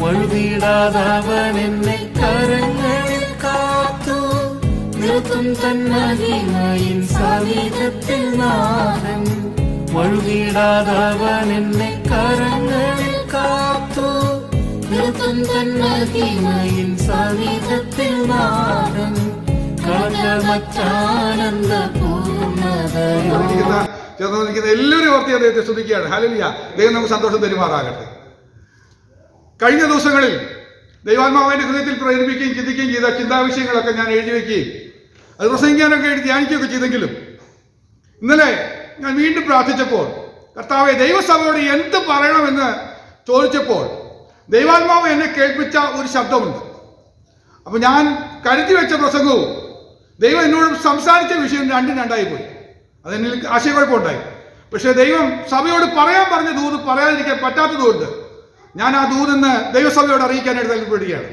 വഴുതിടാതവൻ കരങ്ങളിൽ കാത്തു. നിർത്തും തന്മഹിമയിൻ സവിധത്തിൽ നാഥൻ. വഴുതിടാതവൻ കരങ്ങളിൽ കാത്തു. നിർത്തും തന്മഹിമയിൻ സവിധത്തിൽ നാഥൻ. കടമറ്റാനന്ദ പൂർണതയോ ചേർന്നിരിക്കുന്ന എല്ലാവരും ഓർത്തി അദ്ദേഹത്തെ ശ്രദ്ധിക്കുകയാണ്. ഹലിയ ദൈവം നമുക്ക് സന്തോഷം തരുമാറാകട്ടെ. കഴിഞ്ഞ ദിവസങ്ങളിൽ ദൈവാത്മാവിന്റെ ഹൃദയത്തിൽ പ്രേരിപ്പിക്കുകയും ചിന്തിക്കുകയും ചെയ്ത ചിന്താവിഷയങ്ങളൊക്കെ ഞാൻ എഴുതി വയ്ക്കുകയും അത് പ്രസംഗിക്കാനൊക്കെ എഴുതി ധ്യാനിക്കുകയൊക്കെ ചെയ്തെങ്കിലും ഇന്നലെ ഞാൻ വീണ്ടും പ്രാർത്ഥിച്ചപ്പോൾ കർത്താവെ ദൈവസഭയോട് എന്ത് പറയണമെന്ന് ചോദിച്ചപ്പോൾ ദൈവാത്മാവ് എന്നെ കേൾപ്പിച്ച ഒരു ശബ്ദമുണ്ട്. അപ്പൊ ഞാൻ കരുതി വെച്ച പ്രസംഗവും ദൈവം എന്നോട് സംസാരിച്ച വിഷയം രണ്ടും രണ്ടായി പോയി അതെന്നിൽ ആശയക്കുഴപ്പമുണ്ടായി. പക്ഷേ ദൈവം സഭയോട് പറയാൻ പറഞ്ഞ ദൂത് പറയാതിരിക്കാൻ പറ്റാത്തതുകൊണ്ട് ഞാൻ ആ ദൂതെന്ന് ദൈവസഭയോട് അറിയിക്കാനായിട്ട് താല്പര്യപ്പെടുകയാണ്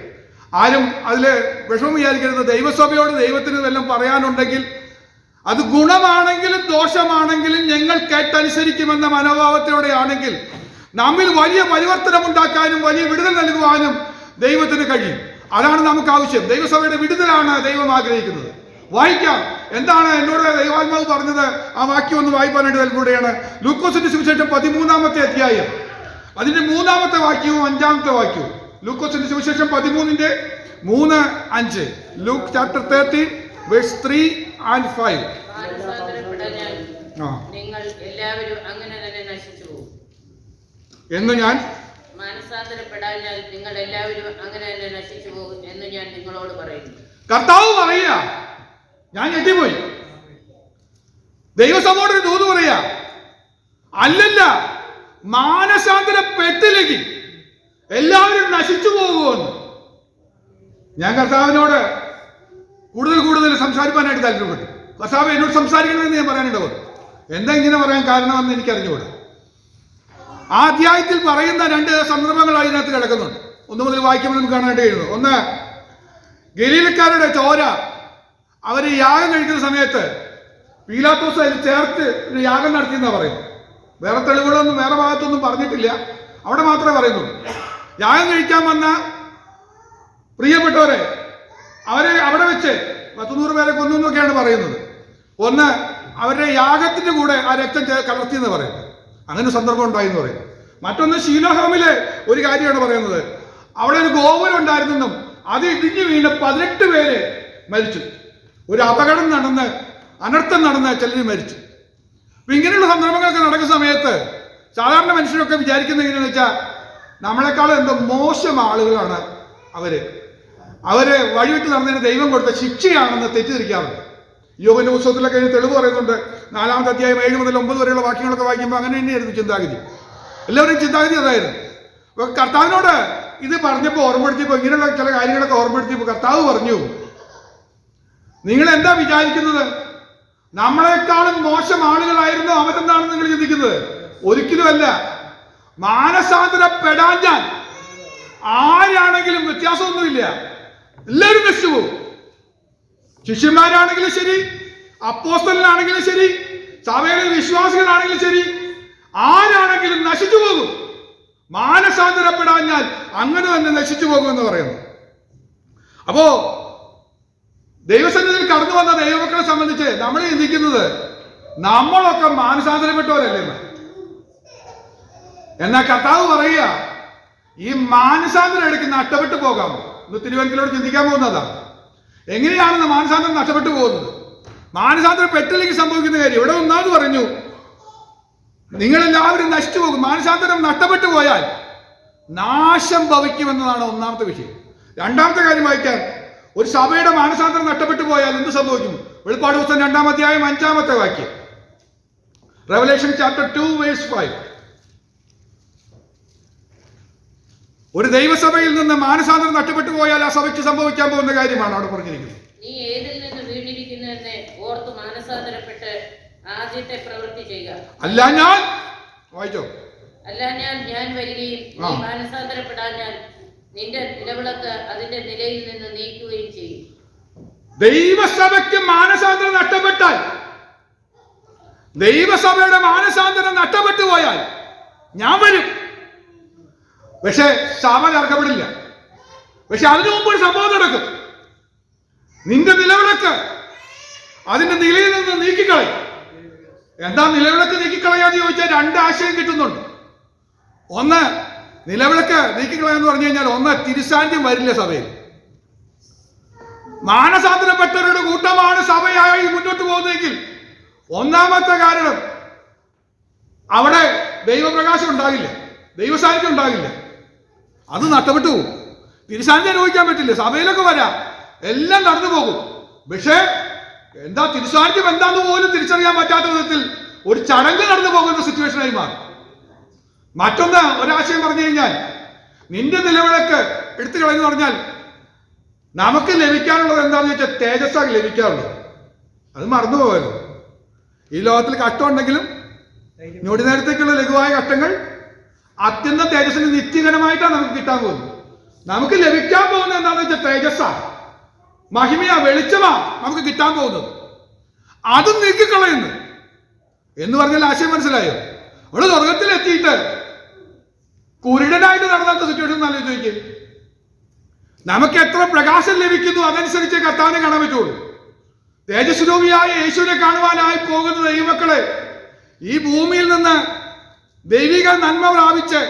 ആരും അതിൽ വിഷമം വിചാരിക്കരുത്. ദൈവസഭയോട് ദൈവത്തിന് വല്ലതും പറയാനുണ്ടെങ്കിൽ അത് ഗുണമാണെങ്കിലും ദോഷമാണെങ്കിലും ഞങ്ങൾ കേട്ടനുസരിക്കുമെന്ന മനോഭാവത്തോടെയാണെങ്കിൽ നമ്മിൽ വലിയ പരിവർത്തനം ഉണ്ടാക്കാനും വലിയ വിടുതൽ നൽകുവാനും ദൈവത്തിന് കഴിയും. അതാണ് നമുക്ക് ആവശ്യം. ദൈവസഭയുടെ വിടുതലാണ് ദൈവം ആഗ്രഹിക്കുന്നത്. വായിക്കാം. എന്താണ് എന്നോട് ദൈവാത്മാവ് പറഞ്ഞത്? ആ വാക്യം ഒന്ന് വായിക്കാനായിട്ട് താല്പര്യമാണ് ലൂക്കോസിന്റെ സുവിശേഷം പതിമൂന്നാമത്തെ അധ്യായം. അതിന്റെ മൂന്നാമത്തെ വാക്യവും അഞ്ചാമത്തെ വാക്യവും. ലൂക്കോസിന്റെ സുവിശേഷം പതിമൂന്നിന്റെ മൂന്ന് അഞ്ച്. Luke chapter thirteen verse three and five. നിങ്ങൾ എല്ലാവരും അങ്ങനെ തന്നെ നശിച്ചു പോകും എന്ന് ഞാൻ മാനസാന്തരപ്പെടാഞ്ഞാൽ നിങ്ങൾ എല്ലാവരും അങ്ങനെ തന്നെ നശിച്ചു പോകും എന്ന് ഞാൻ നിങ്ങളോട് പറയുന്നു കർത്താവ് പറയുക. ഞാൻ ഞെട്ടിപ്പോയി. ഒരു ദൂത് പറയാ അല്ലല്ല. മാനസാന്തരപ്പെട്ടില്ലെങ്കിൽ എല്ലാവരും നശിച്ചു പോകുമെന്ന്. ഞാൻ കർത്താവിനോട് കൂടുതൽ കൂടുതൽ സംസാരിക്കാനായിട്ട് താല്പര്യപ്പെട്ടു. കർത്താവ് എന്നോട് സംസാരിക്കണമെന്ന് ഞാൻ പറയാനുണ്ടാവും എന്താ ഇങ്ങനെ പറയാൻ കാരണമെന്ന് എനിക്ക് അറിഞ്ഞുകൂടാ ആധ്യായത്തിൽ പറയുന്ന രണ്ട് സന്ദർഭങ്ങൾ അതിനകത്ത് കിടക്കുന്നുണ്ട്. ഒന്ന് മുതൽ വായിക്കുമ്പോൾ നമുക്ക് കാണാനായിട്ട് കഴിയുന്നു ഒന്ന് ഗലീലക്കാരുടെ ചോര. അവർ യാഗം കഴിക്കുന്ന സമയത്ത് പീലാത്തോസ് അതിൽ ചേർത്ത് ഒരു യാഗം നടത്തിയെന്നാ പറയുന്നത്. വേറെ തെളിവുകളൊന്നും വേറെ ഭാഗത്തൊന്നും പറഞ്ഞിട്ടില്ല. അവിടെ മാത്രമേ പറയുന്നുള്ളൂ യാഗം കഴിക്കാൻ വന്ന പ്രിയപ്പെട്ടവരെ അവരെ അവിടെ വെച്ച് പത്തുനൂറ് പേരെ കൊന്നു എന്നൊക്കെയാണ് പറയുന്നത്. ഒന്ന് അവരുടെ യാഗത്തിന്റെ കൂടെ ആ രക്തം കലർത്തി എന്ന് പറയുന്നത് അങ്ങനെ സന്ദർഭം ഉണ്ടായി എന്ന് പറയുന്നു. മറ്റൊന്ന് ശീലോഹോമിലെ ഒരു കാര്യമാണ് പറയുന്നത്. അവിടെ ഒരു ഗോപുരം ഉണ്ടായിരുന്നെന്നും അത് ഇടിഞ്ഞു വീണ് പതിനെട്ട് പേര് മരിച്ചു. ഒരു അപകടം നടന്ന് അനർത്ഥം നടന്ന് ചിലർ മരിച്ചു. അപ്പൊ ഇങ്ങനെയുള്ള സന്ദർഭങ്ങളൊക്കെ നടക്കുന്ന സമയത്ത് സാധാരണ മനുഷ്യരൊക്കെ വിചാരിക്കുന്നത് എങ്ങനെയാണെന്ന് വെച്ചാൽ നമ്മളെക്കാൾ എന്തോ മോശം ആളുകളാണ് അവർ. അവർ വഴിവിട്ട് നടന്നതിന് ദൈവം കൊടുത്ത ശിക്ഷയാണെന്ന് തെറ്റിദ്ധരിക്കാറുണ്ട്. യോഗന്റെ പുസ്തകത്തിലൊക്കെ അതിന് തെളിവ് പറയുന്നുണ്ട്. നാലാമത്തെ അധ്യായം ഏഴ് മുതൽ ഒമ്പത് വരെയുള്ള വാക്യങ്ങളൊക്കെ വായിക്കുമ്പോൾ അങ്ങനെ തന്നെയായിരുന്നു ചിന്താഗതി. എല്ലാവരും ചിന്താഗതി അതായിരുന്നു. അപ്പൊ കർത്താവിനോട് ഇത് പറഞ്ഞപ്പോൾ ഓർമ്മപ്പെടുത്തിയപ്പോൾ ഇങ്ങനെയുള്ള ചില കാര്യങ്ങളൊക്കെ ഓർമ്മപ്പെടുത്തിയപ്പോൾ കർത്താവ് പറഞ്ഞു നിങ്ങൾ എന്താ വിചാരിക്കുന്നത്? നമ്മളെക്കാളും മോശം ആളുകളായിരുന്നു അവരെന്താണ് നിങ്ങൾ ചിന്തിക്കുന്നത്? ഒരിക്കലും അല്ല. മാനസാന്തരപ്പെടാൻ ഞാൻ ആരാണെങ്കിലും വ്യത്യാസമൊന്നുമില്ല. എല്ലാവരും നശിച്ചു പോകും ശിഷ്യന്മാരാണെങ്കിലും ശരി അപ്പോസ്റ്റലിനാണെങ്കിലും ശരി സഭയിലെ വിശ്വാസികളാണെങ്കിലും ശരി ആരാണെങ്കിലും നശിച്ചു പോകും. മാനസാന്തരപ്പെടാൻ ഞാൻ അങ്ങനെ തന്നെ നശിച്ചു പോകുമെന്ന് പറയുന്നു. അപ്പോ ദൈവസന്നിധിയിൽ കടന്നു വന്ന ദൈവമക്കളെ സംബന്ധിച്ച് നമ്മൾ ചിന്തിക്കുന്നത് നമ്മളൊക്കെ മാനസാന്തരപ്പെട്ടവരല്ലേ എന്ന്. കർത്താവ് പറയുക ഈ മാനസാന്തരം ഇടയ്ക്ക് നഷ്ടപ്പെട്ടു പോകാം. ഇന്ന് ചിന്തിക്കാൻ പോകുന്നതാണ് എങ്ങനെയാണെന്ന് മാനസാന്തരം നഷ്ടപ്പെട്ടു പോകുന്നത്? മാനസാന്തരം പെട്ടില്ലെങ്കിൽ സംഭവിക്കുന്ന കാര്യം. ഇവിടെ ഒന്നാമത് പറഞ്ഞു നിങ്ങളെല്ലാവരും നശിച്ചു പോകും. മാനസാന്തരം നഷ്ടപ്പെട്ടു പോയാൽ നാശം ഭവിക്കുമെന്നതാണ് ഒന്നാമത്തെ വിഷയം. രണ്ടാമത്തെ കാര്യം വായിക്കാൻ ഒരു സഭയുടെ മാനസാന്തരം നഷ്ടപ്പെട്ടു പോയാൽ എന്ത് സംഭവിക്കും? വെളിപ്പാട് പുസ്തകം രണ്ടാം അധ്യായം അഞ്ചാമത്തെ വാക്യം. Revelation chapter two verse five ഒരു ദൈവസഭയിൽ നിന്ന് മാനസാന്തരം നഷ്ടപ്പെട്ടു പോയാൽ ആ സഭയ്ക്ക് സംഭവിക്കാൻ പോകുന്ന കാര്യമാണ് അവിടെ പറഞ്ഞിരിക്കുന്നത്. നീ ഏതിൽ നിന്ന് വീണിരിക്കുന്നെന്ന് ഓർത്ത് മാനസാന്തരപ്പെട്ട് ആദ്യത്തെ പ്രവൃത്തി ചെയ്യുക. അല്ല ഞാൻ വായിച്ചോ. അല്ല ഞാൻ ഞാൻ വരികയും മാനസാന്തരപ്പെടാൻ ആ. നിന്റെ നിലവിളക്ക് അതിന്റെ നിലയിൽ നിന്ന് നീക്കുകയും ചെയ്യും. ദൈവസഭയ്ക്ക് മാനസാന്തരം നഷ്ടപ്പെട്ടാൽ ദൈവസഭയുടെ മാനസാന്തരം നഷ്ടപ്പെട്ടു പോയാൽ ഞാൻ വരും. പക്ഷെ സഭ തർക്കപ്പെടില്ല പക്ഷെ അതിനു മുമ്പ് ഒരു സംഭവം നടക്കും. നിന്റെ നിലവിളക്ക് അതിന്റെ നിലയിൽ നിന്ന് നീക്കിക്കളയും. എന്താ നിലവിളക്ക് നീക്കിക്കളയാന്ന് ചോദിച്ചാൽ രണ്ട് ആശയം കിട്ടുന്നുണ്ട്. ഒന്ന് നിലവിളക്ക് നീക്കിക്കളയാന്ന് പറഞ്ഞു കഴിഞ്ഞാൽ ഒന്ന് തിരുസാന്നിധ്യം വരില്ല സഭയിൽ. മാനസാന്തരപ്പെട്ടവരുടെ കൂട്ടമാണ് സഭയായി മുന്നോട്ട് പോകുന്നതെങ്കിൽ ഒന്നാമത്തെ കാരണം അവിടെ ദൈവപ്രകാശം ഉണ്ടാകില്ല ദൈവസാന്നിധ്യം ഉണ്ടാകില്ല. അത് നഷ്ടപ്പെട്ടു പോകും. തിരുസാന്നിധ്യം അനുഭവിക്കാൻ പറ്റില്ല സഭയിലൊക്കെ വരാം. എല്ലാം നടന്നു പോകും. പക്ഷേ എന്താ തിരുസാന്നിധ്യം എന്താന്ന് പോലും തിരിച്ചറിയാൻ പറ്റാത്ത വിധത്തിൽ ഒരു ചടങ്ങ് നടന്നു പോകുന്ന സിറ്റുവേഷനായി മാറും. മറ്റൊന്ന് ഒരാശയം പറഞ്ഞു കഴിഞ്ഞാൽ നിന്റെ നിലവിളക്ക് എടുത്തു കളയെന്ന് പറഞ്ഞാൽ നമുക്ക് ലഭിക്കാനുള്ളത് എന്താണെന്ന് വെച്ചാൽ തേജസ്സാണ് ലഭിക്കാറുള്ളത്. അത് മറന്നു പോകരുത്. ഈ ലോകത്തിൽ കഷ്ടമുണ്ടെങ്കിലും ഞൊടി നേരത്തേക്കുള്ള ലഘുവായ കഷ്ടങ്ങൾ അത്യന്തം തേജസ്സിന് നിത്യകരമായിട്ടാണ് നമുക്ക് കിട്ടാൻ പോകുന്നത്. നമുക്ക് ലഭിക്കാൻ പോകുന്നത് എന്താണെന്ന് വെച്ചാൽ തേജസ്സാ മഹിമയാ വെളിച്ചമാ നമുക്ക് കിട്ടാൻ പോകുന്നത്. അതും നീക്കിക്കളയുന്നു. എന്ന് പറഞ്ഞാൽ ആശയം മനസ്സിലായോ? അവിടെ സ്വർഗത്തിൽ എത്തിയിട്ട് കുരുടനായിട്ട് നടന്നാത്ത സിറ്റുവേഷൻ ആലോചിച്ച് നോക്കിയത് നമുക്ക് എത്ര പ്രകാശം ലഭിക്കുന്നു? അതനുസരിച്ച് കർത്താവിനെ കാണാൻ പറ്റുള്ളൂ. തേജസ്വരൂപിയായ യേശുവിനെ കാണുവാനായി പോകുന്ന ദൈവമക്കളെ ഈ ഭൂമിയിൽ നിന്ന് ദൈവിക നന്മ പ്രാപിച്ച്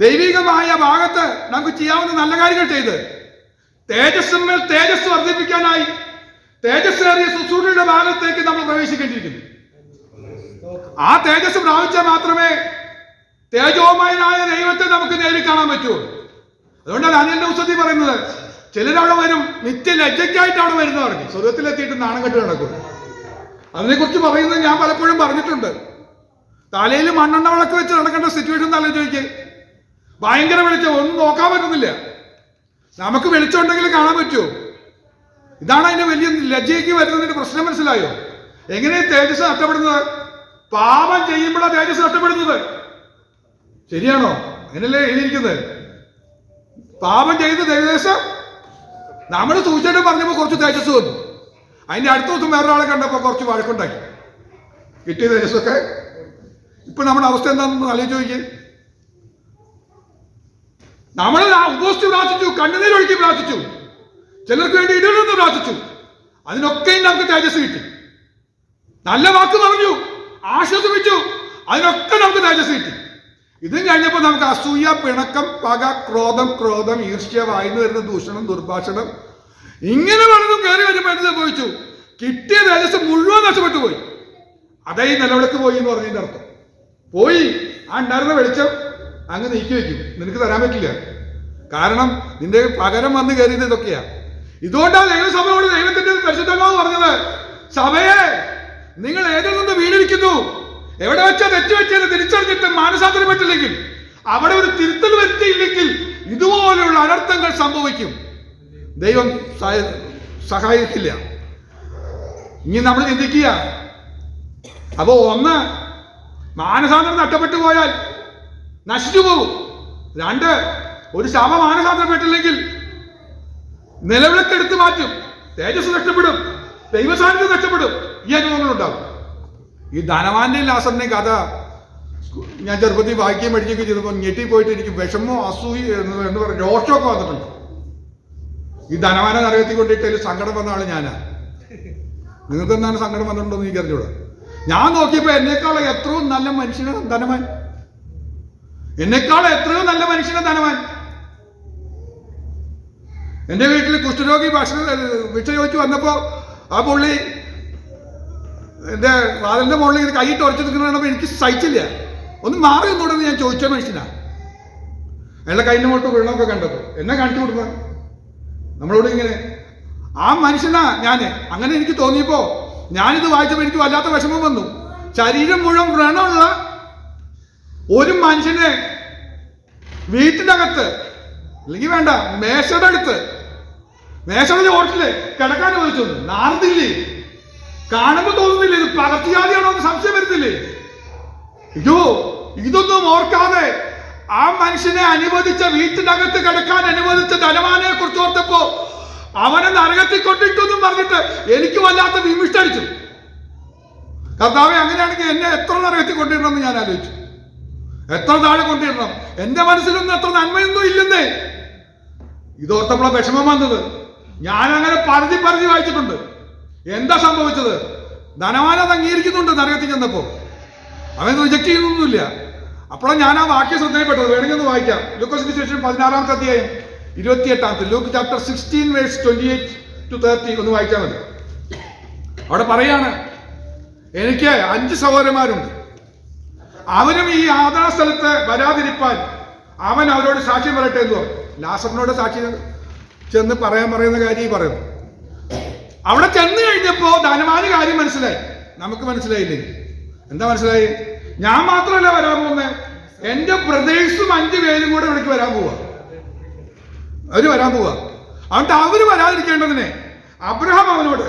ദൈവികമായ ഭാഗത്ത് നമുക്ക് ചെയ്യാവുന്ന നല്ല കാര്യങ്ങൾ ചെയ്ത് തേജസ്സിന്മേൽ തേജസ് വർദ്ധിപ്പിക്കാനായി തേജസ്സേറിയ ശുശ്രൂഷയുടെ ഭാഗത്തേക്ക് നമ്മൾ പ്രവേശിക്കേണ്ടിയിരിക്കുന്നു. ആ തേജസ് പ്രാപിച്ചാൽ മാത്രമേ തേജോമയനായ ദൈവത്തെ നമുക്ക് നേരിൽ കാണാൻ പറ്റുമോ അതുകൊണ്ടാണ് അനിയന്റെ ഉസതി പറയുന്നത് ചിലരവിടെ വരും നിത്യ ലജ്ജയ്ക്കായിട്ട് അവിടെ വരുന്ന പറഞ്ഞു. സ്വർഗത്തിലെത്തിയിട്ട് നാണം കെട്ട് നടക്കും. അതിനെക്കുറിച്ച് പറയുന്നത് ഞാൻ പലപ്പോഴും പറഞ്ഞിട്ടുണ്ട്. തലയിൽ മണ്ണെണ്ണ വിളക്ക് വെച്ച് നടക്കേണ്ട സിറ്റുവേഷൻ തല ചോദിക്കേ. ഭയങ്കര വെളിച്ചം ഒന്നും നോക്കാൻ പറ്റുന്നില്ല. നമുക്ക് വെളിച്ചം ഉണ്ടെങ്കിൽ കാണാൻ പറ്റുമോ ഇതാണ് അതിന്റെ വലിയ ലജ്ജയ്ക്ക് വരുന്നതിന്റെ പ്രശ്നം മനസ്സിലായോ? എങ്ങനെ തേജസ് നഷ്ടപ്പെടുന്നത്? പാപം ചെയ്യുമ്പോഴാണ് തേജസ് നഷ്ടപ്പെടുന്നത്? ശരിയാണോ? അങ്ങനല്ലേ എഴുതിയിരിക്കുന്നത്? പാപം ചെയ്തത് ഏകദേശം. നമ്മൾ സൂചിച്ചിട്ട് പറഞ്ഞപ്പോൾ കുറച്ച് തേജസ് വന്നു. അതിന്റെ അടുത്ത ദിവസം വേറൊരാളെ കണ്ടപ്പോൾ കുറച്ച് വഴക്കുണ്ടാക്കി. കിട്ടിയ തേജസ്സൊക്കെ? ഇപ്പൊ നമ്മുടെ അവസ്ഥ എന്താണെന്ന് ആലോചിച്ച് ചോദിക്കേ നമ്മൾ ഉപസ്ഥി പ്രാർത്ഥിച്ചു കണ്ണുനീരൊഴുക്കി പ്രാർത്ഥിച്ചു. ചിലർക്ക് വേണ്ടി ഇടലെന്ന് പ്രാർത്ഥിച്ചു. അതിനൊക്കെയും നമുക്ക് തേജസ് കിട്ടി. നല്ല വാക്ക് പറഞ്ഞു ആശ്വസിപ്പിച്ചു അതിനൊക്കെ നമുക്ക് തേജസ് കിട്ടി. ഇതും കഴിഞ്ഞപ്പോൾ നമുക്ക് അസൂയ പിണക്കം പക ക്രോധം ക്രോധം ഈർഷ്യ വായിന്ന് വരുന്ന ദൂഷണം ദുർഭാഷണം. ഇങ്ങനെ പലതും കയറി വരുമ്പോൾ എന്ത് സംഭവിച്ചു? കിട്ടിയ തേജസ് മുഴുവൻ നഷ്ടപ്പെട്ടു പോയി. അതേ നിലവിളക്ക് പോയി എന്ന് പറഞ്ഞതിന്റെ അർത്ഥം. പോയി. ആ ഉണ്ടായിരുന്ന വെളിച്ചം അങ്ങ് നീക്കി വെക്കും. നിനക്ക് തരാൻ പറ്റില്ല. കാരണം നിന്റെ പകരം വന്ന് കയറിയത് ഇതൊക്കെയാ. ഇതുകൊണ്ടാണ് ദൈവസഭയോട് ദൈവത്തിന്റെ പരിശുദ്ധമാവ് പറഞ്ഞത് സഭയെ നിങ്ങൾ ഏതിൽ നിന്ന് വീണിരിക്കുന്നു? എവിടെ വെച്ചാ തെറ്റ് വെച്ചത് തിരിച്ചറിഞ്ഞിട്ട് മാനസാന്തരം പറ്റില്ലെങ്കിൽ അവിടെ ഒരു തിരുത്തൽ വരുത്തിയില്ലെങ്കിൽ ഇതുപോലെയുള്ള അനർത്ഥങ്ങൾ സംഭവിക്കും. ദൈവം സഹായ- സഹായിക്കില്ല. ഇനി നമ്മൾ ചിന്തിക്കുക. അപ്പോ ഒന്ന് മാനസാന്തരം നഷ്ടപ്പെട്ടു പോയാൽ നശിച്ചു പോകും. രണ്ട് ഒരു ശവ മാനസാന്തരപ്പെട്ടില്ലെങ്കിൽ നിലവിളക്ക് എടുത്തു മാറ്റും. തേജസ് നഷ്ടപ്പെടും. ദൈവസാന്നിധ്യം നഷ്ടപ്പെടും. ഈ അനുഭവങ്ങൾ ഈ ധനവാന്റെ ലാസറിന്റെയും കഥ ഞാൻ ചെറുപ്പത്തിൽ വായിക്കുകയും പഠിക്കുകയൊക്കെ ചെയ്തപ്പോൾ ഞെട്ടി പോയിട്ട് എനിക്ക് വിഷമോ അസൂയ എന്ന് എന്ന് രോഷമൊക്കെ വന്നിട്ടുണ്ട്. ഈ ധനവാനെ നരകത്തി കൊണ്ടിട്ട് സങ്കടം വന്ന ആൾ ഞാനാ. നിങ്ങൾക്ക് എന്താണ് സങ്കടം വന്നിട്ടുണ്ടോ എന്ന് എനിക്ക് അറിഞ്ഞൂടാ ഞാൻ നോക്കിയപ്പോ എന്നെക്കാൾ എത്രയും നല്ല മനുഷ്യന് ധനവാൻ. എന്നെക്കാൾ എത്രയോ നല്ല മനുഷ്യന് ധനവാൻ. എന്റെ വീട്ടിൽ കുഷ്ഠരോഗി ഭക്ഷണം വിഷ ചോദിച്ചു വന്നപ്പോ ആ പുള്ളി എന്റെ വാതിലിന്റെ മുകളിൽ ഇങ്ങനെ കൈയിട്ട് ഉറച്ചു നിൽക്കുന്നപ്പോൾ എനിക്ക് സഹിച്ചില്ല. ഒന്ന് മാറി നിന്നോടെന്ന് ഞാൻ ചോദിച്ച മനുഷ്യനാ. അയാളുടെ കൈന്റെ മുകളിൽ വീണമൊക്കെ കണ്ടത്. എന്നെ കാണിച്ചു കൊടുക്കുക. നമ്മളോട് ഇങ്ങനെ ആ മനുഷ്യനാ ഞാൻ അങ്ങനെ എനിക്ക് തോന്നിയപ്പോ ഞാനിത് വായിച്ചപ്പോൾ എനിക്ക് വല്ലാത്ത വിഷമം വന്നു. ശരീരം മുഴുവൻ വ്രണമുള്ള ഒരു മനുഷ്യനെ വീട്ടിനകത്ത് അല്ലെങ്കിൽ വേണ്ട മേശയുടെ അടുത്ത് മേശയുടെ ചോട്ടിൽ കിടക്കാൻ ചോദിച്ചു. നാർന്നില്ലേ കാണുമ്പോ തോന്നുന്നില്ല ഇത് പകർച്ചവ്യാധിയാണോ എന്ന് സംശയം വരുന്നില്ലേ? അയ്യോ ഇതൊന്നും ഓർക്കാതെ ആ മനുഷ്യനെ അനുവദിച്ച വീട്ടിനകത്ത് കിടക്കാൻ അനുവദിച്ച ധനവാനെ കുറിച്ച് ഓർത്തപ്പോ അവനെ നരകത്തിൽ കൊണ്ടിട്ടൊന്നും പറഞ്ഞിട്ട് എനിക്ക് വല്ലാത്ത വിമിഷ്ടടിച്ചു കർത്താവെ അങ്ങനെയാണെങ്കിൽ എന്നെ എത്ര നരകത്തിൽ കൊണ്ടിടണമെന്ന് ഞാൻ ആലോചിച്ചു. എത്ര താഴെ കൊണ്ടിടണം? എന്റെ മനസ്സിലൊന്നും എത്ര നന്മയൊന്നും ഇല്ലെന്നേ. ഇതോർത്തപ്പോഴാണ് വിഷമം വന്നത്. ഞാൻ അങ്ങനെ പരതി പരതി വായിച്ചിട്ടുണ്ട്. എന്താ സംഭവിച്ചത്? ധനവാൻ അത് അംഗീകരിക്കുന്നുണ്ട് നരകത്തിൽ ചെന്നപ്പോ അവൻ റിജക്ട് ചെയ്യുന്നൊന്നുമില്ല. അപ്പോഴാണ് ഞാൻ ആ വാക്യം ശ്രദ്ധയിൽപ്പെട്ടത്. വേണമെങ്കിൽ ഒന്ന് വായിക്കാം. ലൂക്കോസിന്റെ ശേഷം പതിനാറാമത്തെ അധ്യായം ഇരുപത്തിയെട്ടാമത്തെ. Luke chapter sixteen verse twenty eight to thirty ഒന്ന് വായിച്ചാൽ മതി. അവിടെ പറയാണ് എനിക്ക് അഞ്ച് സഹോദരന്മാരുണ്ട്. അവരും ഈ ആദാ സ്ഥലത്ത് വരാതിരിപ്പാൻ അവൻ അവരോട് സാക്ഷ്യം പറയട്ടെ എന്ന് പറഞ്ഞു. ലാസറിനോട് സാക്ഷി ചെന്ന് പറയാൻ പറയുന്ന കാര്യം ഈ പറയുന്നു. അവിടെ ചെന്ന് കഴിഞ്ഞപ്പോ ധനവാന് കാര്യം മനസ്സിലായി. നമുക്ക് മനസ്സിലായില്ലേ? എന്താ മനസ്സിലായി? ഞാൻ മാത്രമല്ല വരാൻ പോകുന്നത് എന്റെ ബ്രദേഴ്സും അഞ്ചു പേരും കൂടെ ഇവിടേക്ക് വരാൻ പോവാ. അവർ വരാൻ പോവാ. അതുകൊണ്ട് അവർ വരാതിരിക്കേണ്ടതിനെ അബ്രഹാം അവനോട്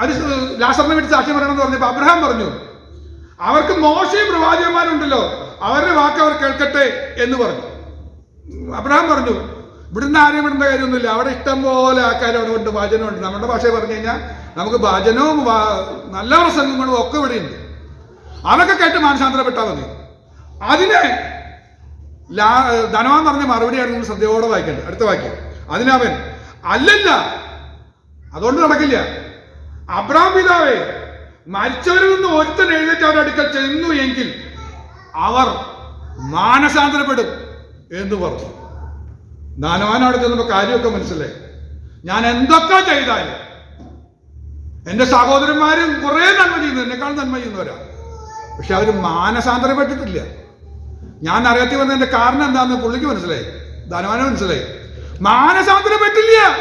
അത് ലാസറിനെ വിട്ട് സാക്ഷ്യം പറയണമെന്ന് പറഞ്ഞപ്പോ അബ്രഹാം പറഞ്ഞു അവർക്ക് മോശയും പ്രവാചകന്മാരുണ്ടല്ലോ. അവരുടെ വാക്ക് അവർ കേൾക്കട്ടെ എന്ന് പറഞ്ഞു. അബ്രഹാം പറഞ്ഞു ഇവിടുന്ന് ആരെയും വിടേണ്ട കാര്യമൊന്നുമില്ല. അവിടെ ഇഷ്ടം പോലെ ആൾക്കാർ അവിടെ ഉണ്ട് വാചനമുണ്ട് നമ്മുടെ ഭാഷ പറഞ്ഞു കഴിഞ്ഞാൽ നമുക്ക് ഭജനവും നല്ല പ്രസംഗങ്ങളും ഒക്കെ ഇവിടെ ഉണ്ട് അതൊക്കെ കേട്ട് മാനസാന്തരപ്പെട്ടാൽ മതി. അതിന് ലാ ധനവാൻ പറഞ്ഞ മറുപടിയാണ് നിങ്ങൾ ശ്രദ്ധയോടെ വായിക്കേണ്ടത് അടുത്ത വാക്യം. അതിനവൻ അല്ലല്ല അതുകൊണ്ട് നടക്കില്ല. അബ്രാം പിതാവേ മരിച്ചവരിൽ നിന്ന് ഒരുത്തൻ എഴുന്നേറ്റ് അവരുടെ അടുക്കൽ ചെന്നു എങ്കിൽ അവർ മാനസാന്തരപ്പെടും എന്ന് പറഞ്ഞു. ധനവാൻ അവിടെ ചെന്നപ്പോ കാര്യമൊക്കെ മനസ്സിലായി. ഞാൻ എന്തൊക്കെ ചെയ്താലും എന്റെ സഹോദരന്മാരും കുറെ നന്മ ചെയ്യുന്നു എന്നെക്കാൾ നന്മ ചെയ്യുന്നവരാ. പക്ഷെ അവർ മാനസാന്തരപ്പെട്ടിട്ടില്ല ഞാൻ അറിയാത്തി വന്നതിന്റെ കാരണം എന്താന്ന് പുള്ളിക്ക് മനസ്സിലായി. ധനവാന മനസ്സിലായി. മാനസാന്തരപ്പെട്ടില്ല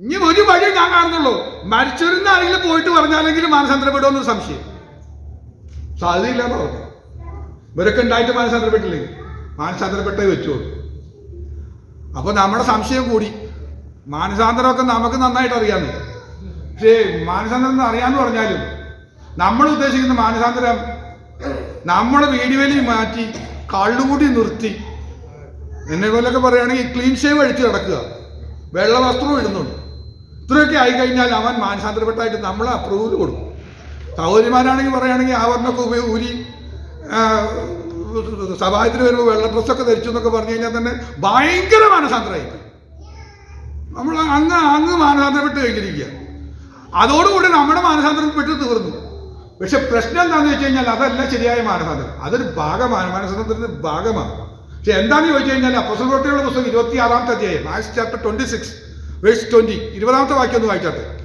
ഇനി ഒരു വഴി ഞാൻ കാണുന്നുള്ളൂ. മരിച്ചവരുന്ന ആരെങ്കിലും പോയിട്ട് പറഞ്ഞാലെങ്കിലും മാനസാന്തരപ്പെടുമെന്നൊരു സംശയം. സാധ്യതയില്ലാന്ന് പറഞ്ഞു. ഇവരൊക്കെ ഉണ്ടായിട്ട് മാനസാന്തരപ്പെട്ടില്ലെങ്കിൽ മാനസാന്തരപ്പെട്ടേ വെച്ചോളൂ. അപ്പൊ നമ്മുടെ സംശയം കൂടി. മാനസാന്തരമൊക്കെ നമുക്ക് നന്നായിട്ട് അറിയാം പക്ഷേ മാനസാന്തരം അറിയാന്ന് പറഞ്ഞാലും നമ്മൾ ഉദ്ദേശിക്കുന്ന മാനസാന്തരം നമ്മൾ വീടുവലി മാറ്റി കള്ളുകൂടി നിർത്തി. എന്നെ പോലൊക്കെ പറയുകയാണെങ്കിൽ ക്ലീൻ ഷേവ് അഴിച്ച് കിടക്കുക. വെള്ള വസ്ത്രവും ഇടുന്നുണ്ട്. ഇത്രയൊക്കെ ആയി കഴിഞ്ഞാൽ അവൻ മാനസാന്തരപ്പെട്ടായിട്ട് നമ്മൾ അപ്രൂവൽ കൊടുക്കും. സഹോദരിമാരാണെങ്കിൽ പറയുകയാണെങ്കിൽ ആവരണമൊക്കെ ഉപയോഗ ഊരി സഭായത്തിന് വരുമ്പോൾ വെള്ള ഡ്രസ്സൊക്കെ ധരിച്ചു എന്നൊക്കെ പറഞ്ഞു കഴിഞ്ഞാൽ തന്നെ ഭയങ്കര മാനസാന്തരമായിപ്പോയി നമ്മൾ അങ്ങ് അങ്ങ് മാനസാന്തരപ്പെട്ട് കഴിഞ്ഞിരിക്കുക. അതോടുകൂടി നമ്മുടെ മാനസാന്തരപ്പെട്ട് തീർന്നു. പക്ഷെ പ്രശ്നം എന്താണെന്ന് വെച്ച് കഴിഞ്ഞാൽ അതല്ല ശരിയായ മാനസാന്തരം. അതൊരു ഭാഗമാണ്. മാനസാന്തരത്തിന്റെ ഭാഗമാണ്. പക്ഷെ എന്താണെന്ന് ചോദിച്ചു കഴിഞ്ഞാൽ അപ്പസലോട്ടിയുള്ള പുസ്തകം ഇരുപത്തി ആറാമത്തെ അധ്യായം Acts chapter twenty six verse twenty ഇരുപതാമത്തെ വാക്യം ഒന്ന് വായിച്ചാട്ടെ.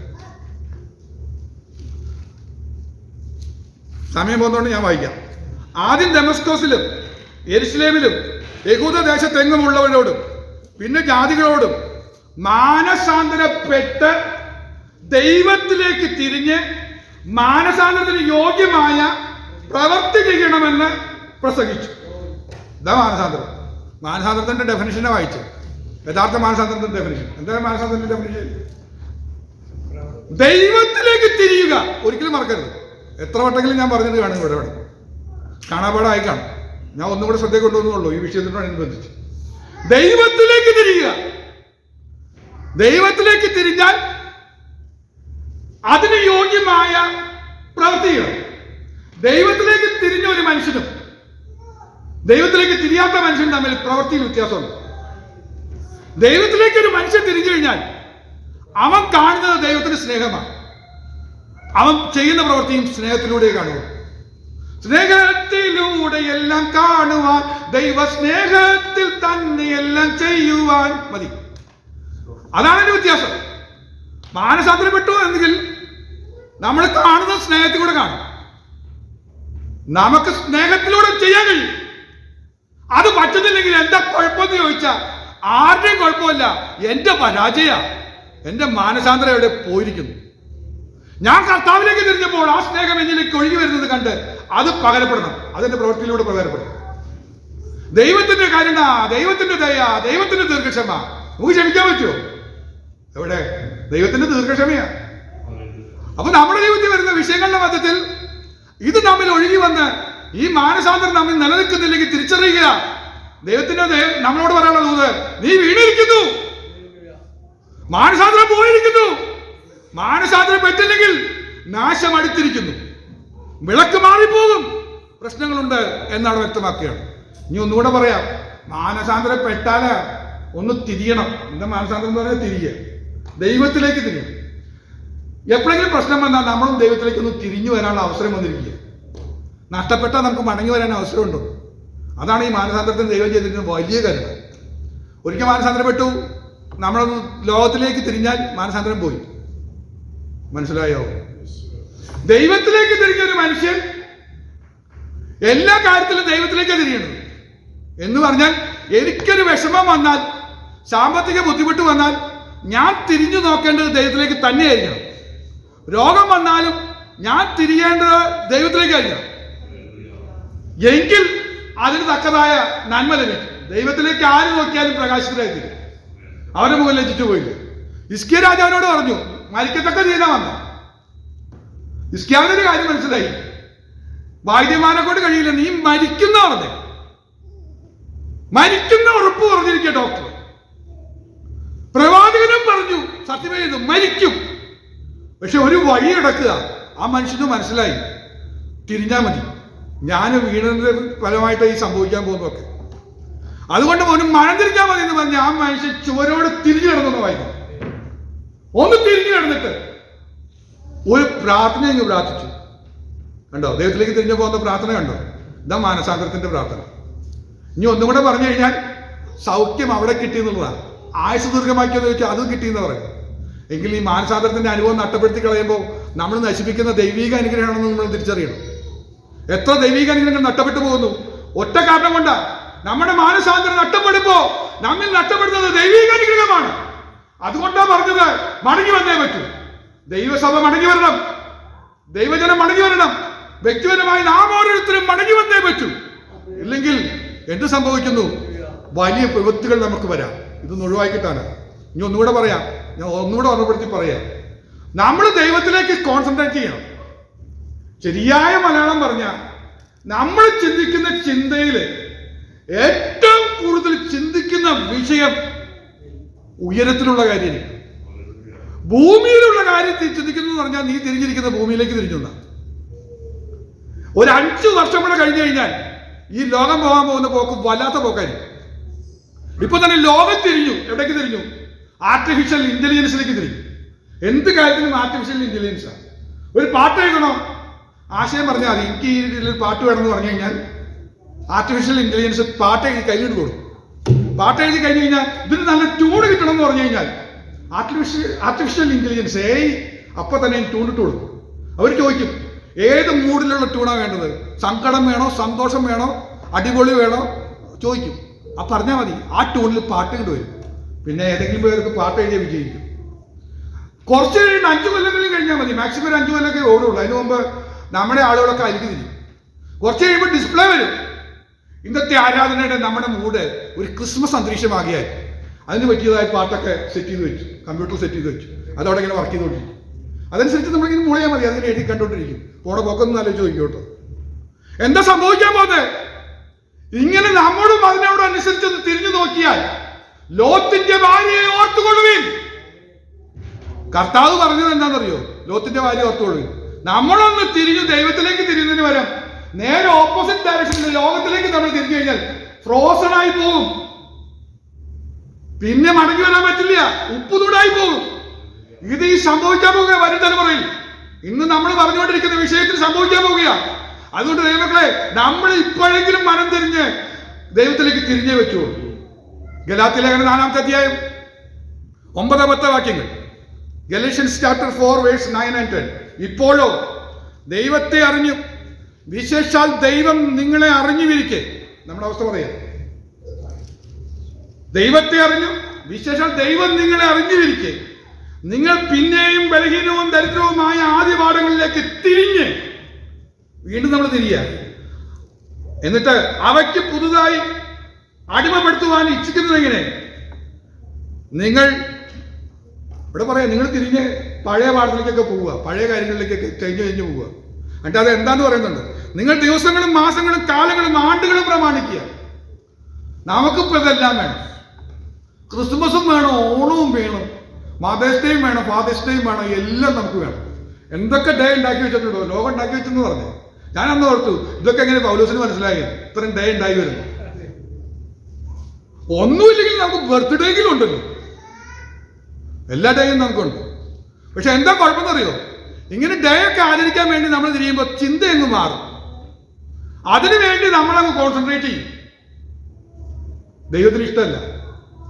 സമയം പോകുന്നതുകൊണ്ട് ഞാൻ വായിക്കാം. ആദ്യം ഡെമസ്കോസിലും എരിശ്ലേമിലും യഹൂദദേശത്തെങ്ങുമുള്ളവരോടും പിന്നെ ജാതികളോടും മാനസാന്തരപ്പെട്ട് ദൈവത്തിലേക്ക് തിരിഞ്ഞ് മാനസാന്തരത്തിന് യോഗ്യമായ പ്രവൃത്തി ചെയ്യണമെന്ന് പ്രസംഗിച്ചു. ഇതാ മാനസാന്തരം. മാനസാന്തരത്തിന്റെ ഡെഫിനിഷനെ വായിച്ചു. യഥാർത്ഥ മാനസാന്തരത്തിന്റെ ഡെഫിനിഷൻ എന്താ മാനസാന്തരത്തിന്റെ ഡെഫിനിഷൻ ദൈവത്തിലേക്ക് തിരിയുക. ഒരിക്കലും മറക്കരുത്. എത്ര വട്ടെങ്കിലും ഞാൻ പറഞ്ഞത് കാണും ഇവിടെ. കാണാപാടായി കാണും ഞാൻ ഒന്നും കൂടെ ശ്രദ്ധ കൊണ്ടുവന്നുള്ളൂ ഈ വിഷയത്തിനോടനുബന്ധിച്ച് ദൈവത്തിലേക്ക് തിരിയുക. ദൈവത്തിലേക്ക് തിരിഞ്ഞാൽ അതിന് യോഗ്യമായ പ്രവൃത്തികൾ. ദൈവത്തിലേക്ക് തിരിഞ്ഞ ഒരു മനുഷ്യനും ദൈവത്തിലേക്ക് തിരിയാത്ത മനുഷ്യനും തമ്മിൽ പ്രവൃത്തിയിൽ വ്യത്യാസമുണ്ട്. ദൈവത്തിലേക്ക് ഒരു മനുഷ്യൻ തിരിഞ്ഞു കഴിഞ്ഞാൽ അവൻ കാണുന്നത് ദൈവത്തിന്റെ സ്നേഹമാണ്. അവൻ ചെയ്യുന്ന പ്രവൃത്തിയും സ്നേഹത്തിലൂടെ കാണുള്ളൂ സ്നേഹത്തിലൂടെ എല്ലാം കാണുവാൻ ദൈവ സ്നേഹത്തിൽ തന്നെ എല്ലാം ചെയ്യുവാൻ മതി. അതാണ് എന്റെ വ്യത്യാസം. മാനസാന്തരപ്പെട്ടു എന്നെങ്കിൽ നമ്മൾ കാണുന്ന സ്നേഹത്തിൽ കൂടെ കാണും. നമുക്ക് സ്നേഹത്തിലൂടെ ചെയ്യാൻ കഴിയും. അത് പറ്റുന്നില്ലെങ്കിൽ എന്താ കുഴപ്പമെന്ന് ചോദിച്ചാൽ ആരുടെയും കുഴപ്പമില്ല. എന്റെ പരാജയ എന്റെ മാനസാന്തരം എവിടെ പോയിരിക്കുന്നു? ഞാൻ കർത്താവിലേക്ക് തിരിഞ്ഞപ്പോൾ ആ സ്നേഹം എന്നിലേക്ക് ഒഴുകി വരുന്നത് കണ്ട് അത് പകരപ്പെടണം. അതിന്റെ പ്രവൃത്തിയിലൂടെ പകരപ്പെടണം. ദൈവത്തിന്റെ കരുണ ദൈവത്തിന്റെ ദയ ദൈവത്തിന്റെ ദീർഘക്ഷമ. നമുക്ക് ക്ഷമിക്കാൻ പറ്റുമോ? എവിടെ? ദൈവത്തിന്റെ ദീർഘക്ഷമയാ. അപ്പൊ നമ്മുടെ ജീവിതത്തിൽ വരുന്ന വിഷയങ്ങളുടെ മധ്യത്തിൽ ഇത് നമ്മിൽ ഒഴുകി വന്ന് ഈ മാനസാന്തരം നമ്മിൽ നിലനിൽക്കുന്നില്ലെങ്കിൽ തിരിച്ചറിയുക. ദൈവത്തിന്റെ നമ്മളോട് പറയാനുള്ള ദൂത് നീ വീണിരിക്കുന്നു. മാനസാന്തരം പോയിരിക്കുന്നു. മാനസാന്തരം പറ്റില്ലെങ്കിൽ നാശം അടുത്തിരിക്കുന്നു. വിളക്ക് മാറിപ്പോകും. പ്രശ്നങ്ങളുണ്ട് എന്നാണ് വ്യക്തമാക്കുകയാണ് ഇനി ഒന്നുകൂടെ പറയാം. മാനസാന്തരം പെട്ടാൽ ഒന്ന് തിരിയണം. എന്താ മാനസാന്തരം എന്ന് പറഞ്ഞാൽ തിരിയുക ദൈവത്തിലേക്ക് തിരിയണം. എപ്പോഴെങ്കിലും പ്രശ്നം വന്നാൽ നമ്മളും ദൈവത്തിലേക്ക് ഒന്ന് തിരിഞ്ഞു വരാനുള്ള അവസരം വന്നിരിക്കുക. നഷ്ടപ്പെട്ടാൽ നമുക്ക് മടങ്ങി വരാൻ അവസരമുണ്ടോ. അതാണ് ഈ മാനസാന്തരത്തിന് ദൈവം ചെയ്തിരിക്കുന്ന വലിയ കാര്യം ഒരിക്കൽ മാനസാന്തരപ്പെട്ടു നമ്മളൊന്ന് ലോകത്തിലേക്ക് തിരിഞ്ഞാൽ മാനസാന്തരം പോയി. മനസ്സിലായോ? ദൈവത്തിലേക്ക് തിരിഞ്ഞ ഒരു മനുഷ്യൻ എല്ലാ കാര്യത്തിലും ദൈവത്തിലേക്ക് തിരിയണം എന്ന് പറഞ്ഞാൽ എനിക്കൊരു വിഷമം വന്നാൽ സാമ്പത്തിക ബുദ്ധിമുട്ട് വന്നാൽ ഞാൻ തിരിഞ്ഞു നോക്കേണ്ടത് ദൈവത്തിലേക്ക് തന്നെയായിരിക്കണം. രോഗം വന്നാലും ഞാൻ തിരിയേണ്ടത് ദൈവത്തിലേക്കായിരിക്കണം. എങ്കിൽ അതിന് തക്കതായ നന്മ ലഭിക്കും. ദൈവത്തിലേക്ക് ആര് നോക്കിയാലും പ്രകാശിതരായി തീരും. അവരുടെ മുകളിൽ ലജിച്ചു പോയില്ലേ? ഇസ്കിയ രാജാവിനോട് പറഞ്ഞു മരിക്കത്തക്ക ജീവിതം വന്ന. ഇസ്കിയാവിനൊരു കാര്യം മനസ്സിലായി. വാദ്യമാനെ കൊണ്ട് കഴിയില്ല നീ മരിക്കുന്ന പറഞ്ഞേ. മരിക്കുന്ന ഉറപ്പ് പറഞ്ഞിരിക്കുക ഡോക്ടർ പ്രവാചകനും പറഞ്ഞു സത്യമേ ഇത് മരിക്കും. പക്ഷെ ഒരു വഴി അടക്കുക ആ മനുഷ്യന് മനസ്സിലായി. തിരിഞ്ഞാൽ മതി. ഞാൻ വീണതിന്റെ ഫലമായിട്ട് ഈ സംഭവിക്കാൻ പോകുന്നതൊക്കെ. അതുകൊണ്ട് മനം തിരിഞ്ഞാൽ മതി എന്ന് പറഞ്ഞ് ആ മനുഷ്യൻ ചുവരോട് തിരിഞ്ഞു കിടന്നു വായിക്കും ഒന്ന് തിരിഞ്ഞു കിടന്നിട്ട് ഒരു പ്രാർത്ഥന ഇങ്ങ് പ്രാർത്ഥിച്ചു. കണ്ടോ? ദൈവത്തിലേക്ക് തിരിഞ്ഞു പോകുന്ന പ്രാർത്ഥന കണ്ടോ? ഇതാ മാനസാന്തരത്തിന്റെ പ്രാർത്ഥന. ഇനി ഒന്നും കൂടെ പറഞ്ഞു കഴിഞ്ഞാൽ സൗഖ്യം അവിടെ കിട്ടി എന്നുള്ളതാണ് ആയുസ് ദീർഘമാക്കിയെന്ന് ചോദിച്ചാൽ അതും കിട്ടിയെന്ന് പറയും എങ്കിൽ ഈ മാനസാന്തരത്തിന്റെ അനുഭവം നഷ്ടപ്പെടുത്തി കളയുമ്പോൾ നമ്മൾ നശിപ്പിക്കുന്ന ദൈവിക അനുഗ്രഹമാണെന്ന് നമ്മൾ തിരിച്ചറിയണം. എത്ര ദൈവിക അനുഗ്രഹങ്ങൾ നഷ്ടപ്പെട്ടു പോകുന്നു? ഒറ്റ കാരണം കൊണ്ടാ. നമ്മുടെ മാനസാന്തരം നഷ്ടപ്പെടുമ്പോ നമ്മിൽ നഷ്ടപ്പെടുന്നത് ദൈവിക അനുഗ്രഹമാണ്. അതുകൊണ്ടാ പറഞ്ഞത് മടങ്ങി വന്നേ പറ്റൂ. ദൈവസഭ മടങ്ങി വരണം. ദൈവജനം മടങ്ങി വരണം. വ്യക്തിപരമായി നാം ഓരോരുത്തരും മടങ്ങി വന്നേ പറ്റൂ. ഇല്ലെങ്കിൽ എന്ത് സംഭവിക്കുന്നു? വലിയ വിപത്തുകൾ നമുക്ക് വരാം. ഇതൊന്ന് ഒഴിവാക്കിയിട്ടാണ്. ഇനി ഒന്നുകൂടെ പറയാം. ഞാൻ ഒന്നുകൂടെ ഓർമ്മപ്പെടുത്തി പറയാം. നമ്മൾ ദൈവത്തിലേക്ക് കോൺസെൻട്രേറ്റ് ചെയ്യണം. ശരിയായ മലയാളം പറഞ്ഞാൽ നമ്മൾ ചിന്തിക്കുന്ന ചിന്തയിൽ ഏറ്റവും കൂടുതൽ ചിന്തിക്കുന്ന വിഷയം ഉയരത്തിലുള്ള കാര്യമായിരിക്കും ഭൂമിയിലുള്ള കാര്യത്തിൽ ചിന്തിക്കുന്നു എന്ന് പറഞ്ഞാൽ നീ തിരിഞ്ഞിരിക്കുന്ന ഭൂമിയിലേക്ക് തിരിഞ്ഞു. ഒരു അഞ്ചു വർഷം കൂടെ കഴിഞ്ഞു കഴിഞ്ഞാൽ ഈ ലോകം പോകാൻ പോകുന്ന പോക്ക് വല്ലാത്ത പോക്കായിരിക്കും. ഇപ്പൊ തന്നെ ലോകം തിരിഞ്ഞു. എവിടേക്ക് തിരിഞ്ഞു? ആർട്ടിഫിഷ്യൽ ഇന്റലിജൻസിലേക്ക് തിരിഞ്ഞു. എന്ത് കാര്യത്തിനും ആർട്ടിഫിഷ്യൽ ഇന്റലിജൻസാണ് ഒരു പാട്ട് എഴുതണോ? ആശയം പറഞ്ഞാൽ മതി. എനിക്ക് ഈ രീതിയിൽ പാട്ട് വേണമെന്ന് പറഞ്ഞു കഴിഞ്ഞാൽ ആർട്ടിഫിഷ്യൽ ഇന്റലിജൻസ് പാട്ട് എഴുതി കയ്യിലിട്ട് കൊടുക്കും. പാട്ട് എഴുതി കഴിഞ്ഞു കഴിഞ്ഞാൽ ഇതിന് നല്ല ട്യൂൺ കിട്ടണം എന്ന് പറഞ്ഞു കഴിഞ്ഞാൽ ആർട്ടിഫിഷ്യൽ ആർട്ടിഫിഷ്യൽ ഇന്റലിജൻസ് ഏയ് അപ്പൊ തന്നെ ട്യൂണിട്ട് കൊടുക്കും. അവർ ചോദിക്കും ഏത് മൂഡിലുള്ള ട്യൂണാണ് വേണ്ടത്? സങ്കടം വേണോ സന്തോഷം വേണോ അടിപൊളി വേണോ? ചോദിക്കും. ആ പറഞ്ഞാൽ മതി ആ ട്യൂണിൽ പാട്ട് ഇങ്ങോട്ട് വരും. പിന്നെ ഏതെങ്കിലും പേർക്ക് പാട്ട് എഴുതിയ വിജയിക്കും. കുറച്ച് കഴിയുന്ന അഞ്ചു കൊല്ലങ്ങളിൽ കഴിഞ്ഞാൽ മതി. മാക്സിമം ഒരു അഞ്ചു കൊല്ലമൊക്കെ ഓടുള്ളൂ. അതിന് മുമ്പ് നമ്മുടെ ആളുകളൊക്കെ അരികു തിരിയും കുറച്ച് കഴിയുമ്പോൾ ഡിസ്പ്ലേ വരും. ഇന്നത്തെ ആരാധനയുടെ നമ്മുടെ മൂഡ് ഒരു ക്രിസ്മസ് അന്തരീക്ഷമാകിയാൽ അതിന് പറ്റിയതായ പാട്ടൊക്കെ സെറ്റ് ചെയ്ത് വെച്ചു. കമ്പ്യൂട്ടർ സെറ്റ് ചെയ്ത് വെച്ചു. അതവിടെ ഇങ്ങനെ വർക്ക് ചെയ്തുകൊണ്ടിരിക്കും അതനുസരിച്ച് നമ്മളിങ്ങനെ മൂളിയാൽ മതി. അതിനെ എഴുതി കണ്ടുകൊണ്ടിരിക്കും പോണ പോക്കൊന്നും ആലോചിച്ച് നോക്കിയോട്ടോ എന്താ സംഭവിക്കാൻ പോകുന്നത് ഇങ്ങനെ നമ്മളും അതിനോട് അനുസരിച്ച് തിരിഞ്ഞു നോക്കിയാൽ ലോത്തിന്റെ ഭാര്യയെ ഓർത്തുകൊള്ളുവിൻ. കർത്താവ് പറഞ്ഞത് എന്താണെന്നറിയോ? ലോത്തിന്റെ ഭാര്യ ഓർത്തുകൊള്ളുവിൻ. നമ്മളൊന്ന് തിരിഞ്ഞു ദൈവത്തിലേക്ക് തിരിയുന്നതിന് വരം നേരെ ഓപ്പോസിറ്റ് ഡയറക്ഷനിൽ ലോകത്തിലേക്ക് നമ്മൾ തിരിഞ്ഞു കഴിഞ്ഞാൽ ഫ്രോസൺ ആയി പോകും പിന്നെ മടങ്ങി വരാൻ പറ്റില്ല. ഉപ്പ് ഉപ്പുതൂടായി പോകും. ഇത് ഈ സംഭവിക്കാൻ പോകുക വരും തലമുറയിൽ. ഇന്ന് നമ്മൾ പറഞ്ഞുകൊണ്ടിരിക്കുന്ന വിഷയത്തിൽ സംഭവിക്കാൻ പോകുക. അതുകൊണ്ട് ദൈവങ്ങളെ നമ്മൾ ഇപ്പോഴെങ്കിലും മനം തിരിഞ്ഞ് ദൈവത്തിലേക്ക് തിരിഞ്ഞേ വെച്ചു ഗലാത്തിലേഖന നാലാമത്തെ അധ്യായം. ഒമ്പത് വാക്യങ്ങൾ. Galatians chapter four verse nine and ten. ഇപ്പോഴോ ദൈവത്തെ അറിഞ്ഞു. വിശേഷാൽ ദൈവം നിങ്ങളെ അറിഞ്ഞുവിരിക്കെ നമ്മുടെ അവസ്ഥ പറയാം. ദൈവത്തെ അറിഞ്ഞു വിശേഷം ദൈവം നിങ്ങളെ അറിഞ്ഞിരിക്കെ. നിങ്ങൾ പിന്നെയും ബലഹീനവും ദരിദ്രവുമായ ആദ്യ പാഠങ്ങളിലേക്ക് തിരിഞ്ഞ് വീണ്ടും നമ്മൾ തിരിയ. എന്നിട്ട് അവയ്ക്ക് പുതുതായി അടിമപ്പെടുത്തുവാൻ ഇച്ഛിക്കുന്നത് എങ്ങനെ? നിങ്ങൾ ഇവിടെ പറയാം നിങ്ങൾ തിരിഞ്ഞ് പഴയ പാഠത്തിലേക്കൊക്കെ പോവുക പഴയ കാര്യങ്ങളിലേക്കൊക്കെ കഴിഞ്ഞ് കഴിഞ്ഞ് പോവുക. എന്നിട്ട് അത് എന്താന്ന് പറയുന്നുണ്ട്? നിങ്ങൾ ദിവസങ്ങളും മാസങ്ങളും കാലങ്ങളും ആണ്ടുകളും പ്രമാണിക്കുക. നമുക്കിപ്പോൾ ഇതെല്ലാം വേണം. ക്രിസ്മസും വേണം ഓണവും വേണം മദേഴ്സ് ഡേയും വേണം ഫാദേഴ്സ് ഡേയും വേണം എല്ലാം നമുക്ക് വേണം. എന്തൊക്കെ ഡേ ഉണ്ടാക്കി വെച്ചിട്ടുണ്ടോ? ലോകം ഉണ്ടാക്കി വെച്ചെന്ന് പറഞ്ഞു. ഞാൻ അന്ന് ഓർത്തു ഇതൊക്കെ എങ്ങനെ പൗലോസിന് മനസ്സിലായി? ഇത്രയും ഡേ ഉണ്ടായി വരുന്നു. ഒന്നുമില്ലെങ്കിൽ നമുക്ക് ബർത്ത്ഡേയെങ്കിലും ഉണ്ടല്ലോ. എല്ലാ ഡേയും നമുക്കുണ്ട്. പക്ഷെ എന്താ കുഴപ്പമെന്നറിയോ? ഇങ്ങനെ ഡേ ഒക്കെ ആചരിക്കാൻ വേണ്ടി നമ്മൾ തിരിയുമ്പോൾ ചിന്ത അങ്ങ് മാറും. അതിനു വേണ്ടി നമ്മളങ്ങ് കോൺസെൻട്രേറ്റ് ചെയ്യും. ദൈവത്തിന് ഇഷ്ടമല്ല.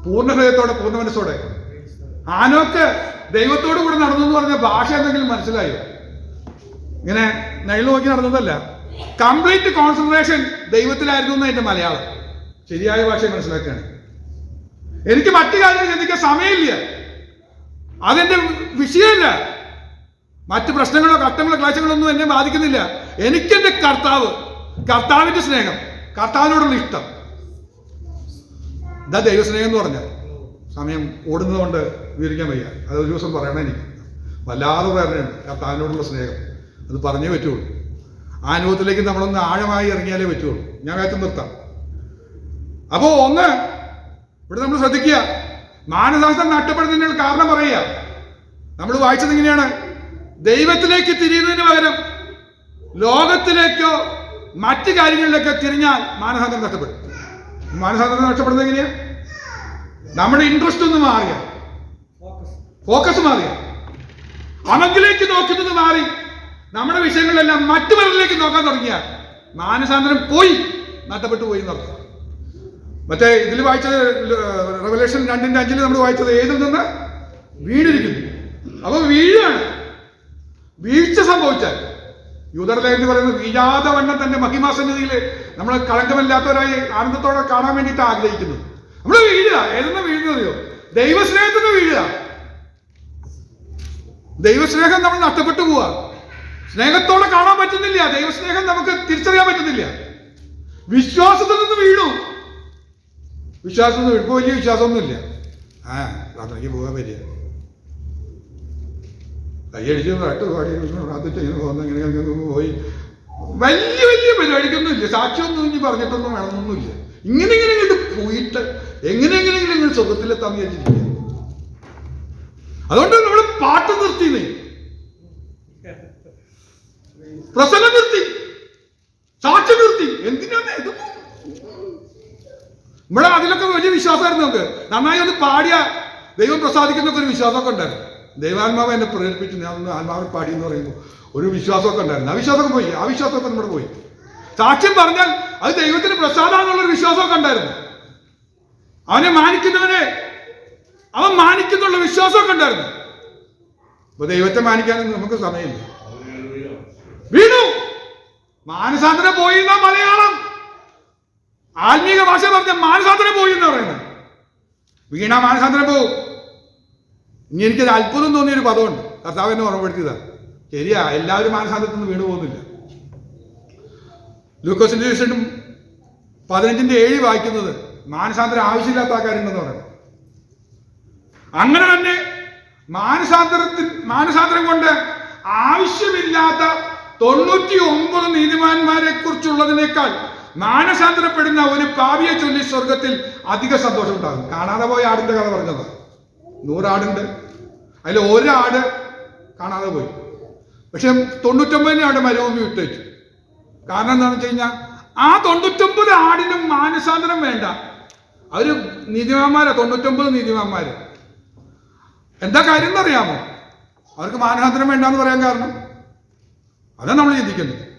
പൂർണ ഹൃദയത്തോടെ പൂർണ മനസ്സോടെ. ആനോക്ക് ദൈവത്തോട് കൂടെ നടന്നു എന്ന് പറഞ്ഞ ഭാഷ എന്തെങ്കിലും മനസ്സിലായോ? ഇങ്ങനെ നൈൽ നോക്കി നടന്നതല്ല. കംപ്ലീറ്റ് കോൺസെൻട്രേഷൻ ദൈവത്തിലായിരുന്നു എന്ന് മലയാളം. ശരിയായ ഭാഷ മനസ്സിലാക്കുകയാണ്. എനിക്ക് മറ്റു കാര്യങ്ങൾ ചിന്തിക്കാൻ സമയമില്ല. അതെന്റെ വിഷയമല്ല. മറ്റ് പ്രശ്നങ്ങളോ കഷ്ടങ്ങളോ ക്ലേശങ്ങളോ ഒന്നും എന്നെ ബാധിക്കുന്നില്ല. എനിക്കെന്റെ കർത്താവ് കർത്താവിന്റെ സ്നേഹം കർത്താവിനോടുള്ള ഇഷ്ടം. ഇതാ ദൈവസ്നേഹം എന്ന് പറഞ്ഞാൽ സമയം ഓടുന്നത് കൊണ്ട് വിവരിക്കാൻ വയ്യ. അത് ഒരു ദിവസം പറയണം എനിക്ക്. വല്ലാതെ ആ കർത്താവിനോടുള്ള സ്നേഹം. അത് പറഞ്ഞേ പറ്റുള്ളൂ. ആ അനുഭവത്തിലേക്ക് നമ്മളൊന്ന് ആഴമായി ഇറങ്ങിയാലേ പറ്റുള്ളൂ. ഞാൻ കാര്യം നിർത്താം. അപ്പോ ഒന്ന് ഇവിടെ നമ്മൾ ശ്രദ്ധിക്കുക. മാനദാസം നഷ്ടപ്പെടുന്നതിനുള്ള കാരണം പറയുക. നമ്മൾ വായിച്ചത് ഇങ്ങനെയാണ്. ദൈവത്തിലേക്ക് തിരിയുന്നതിന് പകരം ലോകത്തിലേക്കോ മറ്റു കാര്യങ്ങളിലേക്കോ തിരിഞ്ഞാൽ മാനസാന്തരം നഷ്ടപ്പെടും. മാനസാന്തരം നഷ്ടപ്പെടുന്നത് എങ്ങനെയാ? നമ്മുടെ ഇൻട്രസ്റ്റ് ഒന്ന് മാറിയ. ഫോക്കസ് മാറിയ. അവങ്കിലേക്ക് നോക്കുന്നത് മാറി. നമ്മുടെ വിഷയങ്ങളെല്ലാം മറ്റു പലരിലേക്ക് നോക്കാൻ തുടങ്ങിയ. മാനസാന്തരം പോയി. നഷ്ടപ്പെട്ടു പോയി നോക്കുക മറ്റേ ഇതിൽ വായിച്ചത് റെവലേഷൻ രണ്ടിന്റെ അഞ്ചിൽ നമ്മൾ വായിച്ചത് ഏതിൽ നിന്ന്? വീണിരിക്കുന്നു അപ്പൊ വീഴാണ്. വീഴ്ച സംഭവിച്ചാൽ യൂതർലേഖനം പറയുന്നത് വീഴാതെ വണ്ണം തന്റെ മഹിമാസന്നിധിയിൽ നമ്മൾ കളങ്കമല്ലാത്തവരായി ആനന്ദത്തോടെ കാണാൻ വേണ്ടിയിട്ട് ആഗ്രഹിക്കുന്നത്. നമ്മൾ വീഴുക. ഏതെന്ന് വീഴുന്നറിയോ ദൈവസ്നേഹത്തിന് വീഴുക. ദൈവസ്നേഹം നമ്മൾ നഷ്ടപ്പെട്ടു പോവുക സ്നേഹത്തോടെ കാണാൻ പറ്റുന്നില്ല. ദൈവസ്നേഹം നമുക്ക് തിരിച്ചറിയാൻ പറ്റുന്നില്ല. വിശ്വാസത്തിൽ നിന്ന് വീണു. വിശ്വാസം ഇപ്പൊ വലിയ വിശ്വാസമൊന്നുമില്ല. ആ പ്രാർത്ഥനയ്ക്ക് പോകാൻ പറ്റിയ കൈയടിച്ച് പാട്ട് പാടി പ്രാർത്ഥിച്ച് ഇങ്ങനെ പോകുന്ന ഇങ്ങനെ പോയി. വലിയ വലിയ പരിപാടിക്കൊന്നും ഇല്ല സാക്ഷ്യമൊന്നും ഇനി പറഞ്ഞിട്ടൊന്നും വേണമെന്നൊന്നുമില്ല. ഇങ്ങനെ ഇങ്ങനെ ഇങ്ങോട്ട് പോയിട്ട് എങ്ങനെ എങ്ങനെയെങ്കിലും ഇങ്ങനെ സുഖത്തിലെത്താൻ വിചാരിച്ചിരിക്കുക അതുകൊണ്ട് നമ്മൾ പാട്ട് നിർത്തി പ്രസംഗം നിർത്തി. സാക്ഷി നിർത്തി. എന്തിനാണ് ഇതൊന്നും? ഇവിടെ അതിലൊക്കെ വലിയ വിശ്വാസമായിരുന്നു നമുക്ക്. നന്നായി ഒന്ന് പാടിയ ദൈവം പ്രസാദിക്കുന്നൊക്കെ ഒരു വിശ്വാസമൊക്കെ ഉണ്ടായിരുന്നു. ദൈവാത്മാവ് എന്നെ പ്രേരിപ്പിച്ചു. ഞാൻ ഒന്ന് പാടി എന്ന് പറയുമ്പോൾ ഒരു വിശ്വാസമൊക്കെ ഉണ്ടായിരുന്നു. ആ വിശ്വാസമൊക്കെ പോയി. ആ വിശ്വാസമൊക്കെ നമ്മുടെ പോയി. സാക്ഷ്യം പറഞ്ഞാൽ അത് ദൈവത്തിന് പ്രസാദമാണെന്നുള്ളൊരു വിശ്വാസമൊക്കെ ഉണ്ടായിരുന്നു. അവനെ മാനിക്കുന്നവനെ അവൻ മാനിക്കുന്നുള്ള വിശ്വാസമൊക്കെ ഉണ്ടായിരുന്നു. അപ്പൊ ദൈവത്തെ മാനിക്കാനൊന്നും നമുക്ക് സമയമില്ല. വീണു. മാനസാന്തരം പോയി എന്നാ മലയാളം. ആത്മീക ഭാഷ പറഞ്ഞ മാനസാന്തരം പോയി എന്ന് പറയുന്നത്. വീണ മാനസാന്തരം പോവും ഇനി എനിക്കൊരു അത്ഭുതം തോന്നിയൊരു പദമുണ്ട്. കർത്താവ് എന്നെ ഓർമ്മപ്പെടുത്തിയതാ. ശരിയാ എല്ലാവരും മാനസാന്തത്തിൽ നിന്ന് വീണു പോകുന്നില്ല. ലൂക്കോസിന്റെ ശേഷം പതിനഞ്ചിന്റെ ഏഴ് വായിക്കുന്നത് മാനസാന്തരം ആവശ്യമില്ലാത്ത ആൾക്കാരുണ്ടെന്ന് പറയുന്നത്. അങ്ങനെ തന്നെ മാനസാന്തരത്തിൽ മാനസാന്തരം കൊണ്ട് ആവശ്യമില്ലാത്ത തൊണ്ണൂറ്റി ഒമ്പത് നീതിമാന്മാരെ കുറിച്ചുള്ളതിനേക്കാൾ മാനസാന്തരപ്പെടുന്ന ഒരു പാവിയെ ചൊല്ലി സ്വർഗത്തിൽ അധിക സന്തോഷം ഉണ്ടാകും കാണാതെ പോയ ആടിന്റെ കഥ പറഞ്ഞത്. നൂറാടുണ്ട്. അതിൽ ഒരാട് കാണാതെ പോയി. പക്ഷെ തൊണ്ണൂറ്റൊമ്പതിനെ ആട് മരുഭൂമി വിട്ടേച്ചു. കാരണം എന്താണെന്ന് വെച്ച് കഴിഞ്ഞാൽ ആ തൊണ്ണൂറ്റൊമ്പത് ആടിനും മാനസാന്തരം വേണ്ട. അവർ നീതിമാന്മാരാ തൊണ്ണൂറ്റൊമ്പത് നീതിമാന്മാര്. എന്താ കാര്യം എന്നറിയാമോ അവർക്ക് മാനസാന്തരം വേണ്ടെന്ന് പറയാൻ കാരണം? അതാണ് നമ്മൾ ചിന്തിക്കുന്നത്.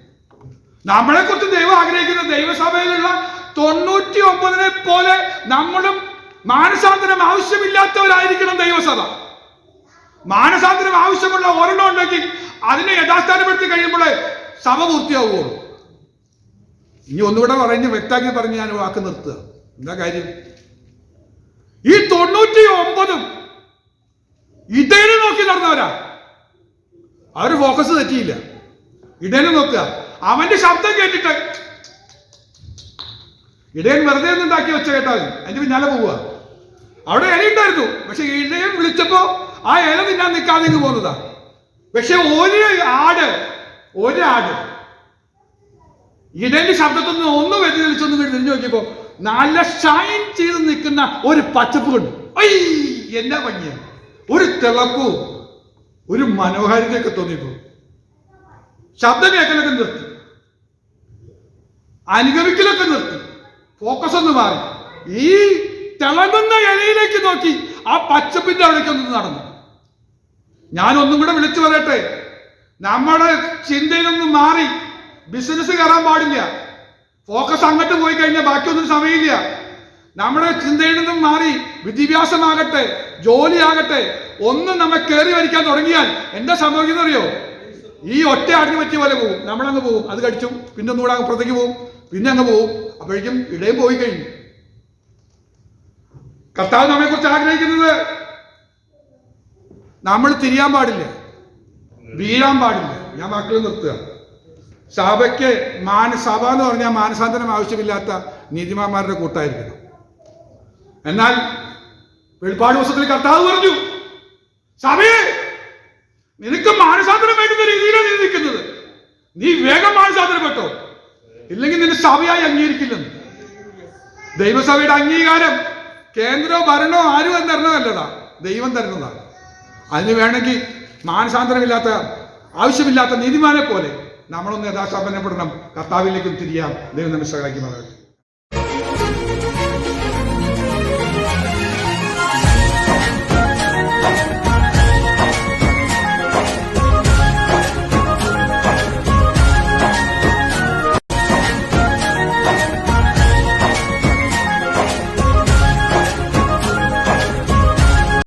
നമ്മളെ കുറിച്ച് ദൈവം ആഗ്രഹിക്കുന്ന ദൈവസഭയിലുള്ള തൊണ്ണൂറ്റി ഒമ്പതിനെ പോലെ നമ്മളും മാനസാന്തരം ആവശ്യമില്ലാത്തവരായിരിക്കണം ദൈവസഭ. മാനസാന്തരം ആവശ്യമുള്ള ഒരെണ്ണം ഉണ്ടെങ്കിൽ അതിനെ യഥാസ്ഥാനപ്പെടുത്തി കഴിയുമ്പോൾ സഭ പൂർത്തിയാവുകയുള്ളൂ. ഇനി ഒന്നുകൂടെ പറഞ്ഞ് വ്യക്താക്കി പറഞ്ഞ് ഞാൻ വാക്ക് നിർത്തുക. എന്താ കാര്യം? ഈ തൊണ്ണൂറ്റി ഒമ്പതും ഇതേനെ നോക്കി നടന്നവരാ. അവർ ഫോക്കസ് തെറ്റിയില്ല. ഇടേനെ നോക്കുക. അവന്റെ ശബ്ദം കേട്ടിട്ട് ഇടയൻ വെറുതെ ഉണ്ടാക്കി വെച്ച കേട്ടാൽ അതിന്റെ പിന്നാലെ പോവുക. അവിടെ ഇലയുണ്ടായിരുന്നു പക്ഷെ ഇഴയും വിളിച്ചപ്പോ ആ ഇല തിന്നാൻ നിൽക്കാതെ പോകുന്നതാ പക്ഷെ ഒരു ആട് ഒരാട് ഇടന്റെ ശബ്ദത്തിൽ നിന്ന് ഒന്ന് വ്യതിചലിച്ചൊന്നും കൂടി തിരിഞ്ഞു നോക്കിയപ്പോ നല്ല ഷൈൻ ചെയ്ത് നിൽക്കുന്ന ഒരു പച്ചപ്പ് കണ്ടു. ഐ എന്നാ ഒരു തിളക്കവും ഒരു മനോഹാരിതയൊക്കെ തോന്നിയപ്പോ. ശബ്ദം കേൾക്കലൊക്കെ നിർത്തി. അനുഗമിക്കലൊക്കെ നിർത്തി. ഫോക്കസ് ഒന്ന് മാറി. ഈ തിളങ്ങുന്ന ഇലയിലേക്ക് നോക്കി ആ പച്ചപ്പിന്റെ അവിടേക്ക് ഒന്ന് നടന്നു. ഞാൻ ഒന്നും കൂടെ വിളിച്ചു പറയട്ടെ. നമ്മുടെ ചിന്തയിലൊന്നും മാറി ബിസിനസ് കയറാൻ പാടില്ല. ഫോക്കസ് അങ്ങോട്ട് പോയി കഴിഞ്ഞാൽ ബാക്കിയൊന്നും സമയമില്ല. നമ്മുടെ ചിന്തയിൽ നിന്നും മാറി വിദ്യാഭ്യാസമാകട്ടെ ജോലിയാകട്ടെ ഒന്നും നമ്മെ കയറി വരിക്കാൻ തുടങ്ങിയാൽ എന്താ സംഭവിക്കുന്നത് അറിയോ? ഈ ഒറ്റ ആടിന് പറ്റിയ പോലെ പോകും നമ്മളങ്ങ് പോകും അത് കടിച്ചു. പിന്നെ ഒന്നുകൂടെ അങ്ങ് പുറത്തേക്ക് പോകും പിന്നെ അങ്ങ് പോകും അപ്പോഴേക്കും ഇടയും പോയി കഴിഞ്ഞു. കർത്താവ് നമ്മെ കുറിച്ച് ആഗ്രഹിക്കുന്നത് നമ്മൾ തിരിയാൻ പാടില്ല. വീഴാൻ പാടില്ല. ഞാൻ വാക്കുകൾ നിർത്തുക. സഭയ്ക്ക് മാന സഭ എന്ന് പറഞ്ഞാൽ മാനസാന്തരം ആവശ്യമില്ലാത്ത നീതിമാന്മാരുടെ കൂട്ടായിരിക്കണം. എന്നാൽ വെളിപ്പാട് ദിവസത്തിൽ കർത്താവ് പറഞ്ഞു സഭയെ നിനക്ക് മാനസാന്തരം വേണ്ടുന്ന രീതിയിലാണ് നീ നിൽക്കുന്നത്. നീ വേഗം മാനസാന്തരം മാനസാന്തരപ്പെട്ടോ. ഇല്ലെങ്കിൽ നിന്നെ സഭയായി അംഗീകരിക്കില്ലെന്ന്. ദൈവസഭയുടെ അംഗീകാരം കേന്ദ്രോ ഭരണോ ആരും തരണമല്ലതാ ദൈവം തരുന്നതാണ് അതിന് വേണമെങ്കിൽ മാനസാന്തരമില്ലാത്ത ആവശ്യമില്ലാത്ത നീതിമാനെ പോലെ നമ്മളൊന്ന് യഥാസ്ഥാപനപ്പെടണം. കർത്താവിലേക്കും തിരിയാം. ദൈവം നമ്മെ സഹായിക്കുന്നതാണ്